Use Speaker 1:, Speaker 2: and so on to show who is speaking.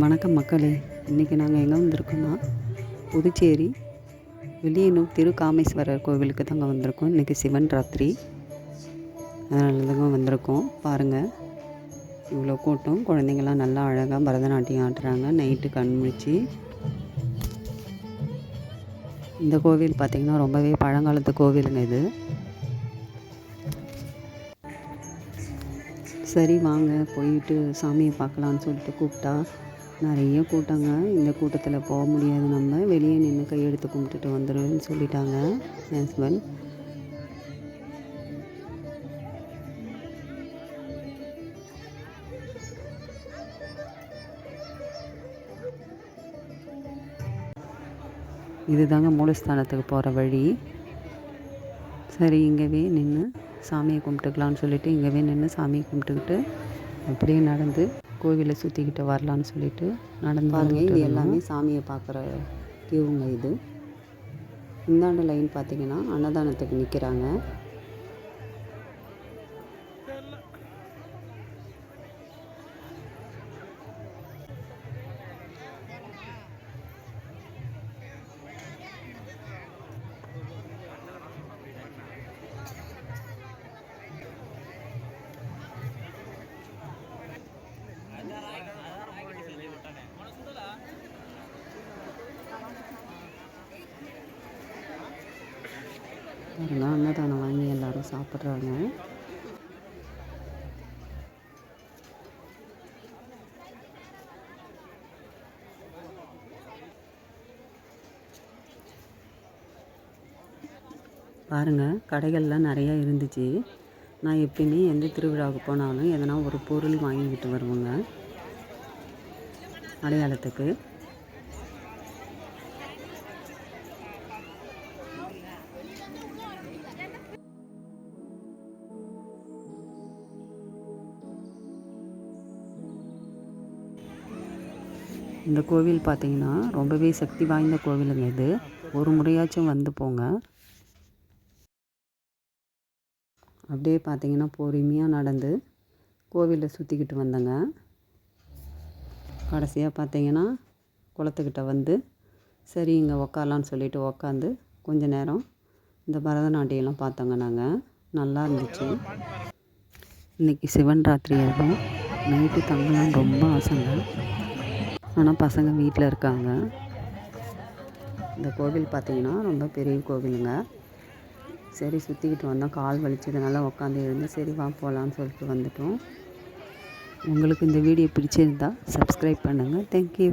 Speaker 1: வணக்கம் மக்களே. இன்றைக்கி நாங்கள் எங்கே வந்திருக்கோம்னா புதுச்சேரி வெளியனூர் திருக்காமேஸ்வரர் கோவிலுக்கு தாங்க வந்திருக்கோம். இன்றைக்கி சிவன் ராத்திரி. அதனால தாங்க வந்திருக்கோம். பாருங்கள் இவ்வளோ கூட்டம். குழந்தைங்கள்லாம் நல்லா அழகாக பரதநாட்டியம் ஆடுறாங்க. நைட்டு கண்முழிச்சு இந்த கோவில் பார்த்திங்கன்னா ரொம்பவே பழங்காலத்து கோவிலுங்க இது. சரி வாங்க. போயிட்டு சாமியை பார்க்கலான்னு சொல்லிட்டு கூப்பிட்டா நிறைய கூட்டங்க. இந்த கூட்டத்தில் போக முடியாது நம்ம. வெளியே நின்று கையெடுத்து கும்பிட்டுட்டு வந்துடுவேன்னு சொல்லிட்டாங்க என் ஹஸ்பண்ட் இதுதாங்க மூலஸ்தானத்துக்கு போகிற வழி. சரி இங்கேவே நின்று சாமியை கும்பிட்டுக்கலான்னு சொல்லிவிட்டு இங்கேவே நின்று சாமியை கும்பிட்டுக்கிட்டு அப்படியே நடந்து கோவிலை சுற்றிக்கிட்டு வரலான்னு சொல்லிட்டு நடந்து பாருங்க இது எல்லாமே சாமியை பார்க்குற கியூங்க இது. இந்தாண்ட லைன் பார்த்தீங்கன்னா அன்னதானத்துக்கு நிற்கிறாங்க பாருங்க அன்னதானம் வாங்கி எல்லாரும் சாப்பிட்றாங்க. பாருங்கள் கடைகள்லாம் நிறையா இருந்துச்சு. நான் எப்பயுமே எந்த திருவிழாவுக்கு போனாலும் எதனா ஒரு பொருள் வாங்கிக்கிட்டு வருவேங்க. அடையாளத்துக்கு. இந்த கோவில் பார்த்தீங்கன்னா ரொம்பவே சக்தி வாய்ந்த கோவிலுங்க இது. ஒரு முறையாச்சும் வந்து போங்க. அப்படியே பார்த்தீங்கன்னா பொறுமையாக நடந்து கோவிலை சுற்றிக்கிட்டு வந்தேங்க. கடைசியாக பார்த்தீங்கன்னா குளத்துக்கிட்ட வந்து சரி இங்கே உக்காரலான்னு சொல்லிட்டு உக்காந்து கொஞ்ச நேரம் இந்த பரதநாட்டியம்லாம் பார்த்தோங்க நாங்கள் நல்லா இருந்துச்சு. இன்றைக்கி சிவன் ராத்திரி இருக்கும் நைட்டு தங்கலாம் ரொம்ப ஆசைங்க. ஆனால் பசங்க வீட்டில் இருக்காங்க. இந்த கோவில் பார்த்தீங்கன்னா ரொம்ப பெரிய கோவிலுங்க. சரி சுற்றிக்கிட்டு வந்தோம். கால் வலிச்சதுனால உட்காந்து எழுந்து சரி வா போகலான்னு சொல்லிட்டு வந்துட்டோம். உங்களுக்கு இந்த வீடியோ பிடிச்சிருந்தால் சப்ஸ்கிரைப் பண்ணுங்கள் தேங்க்யூ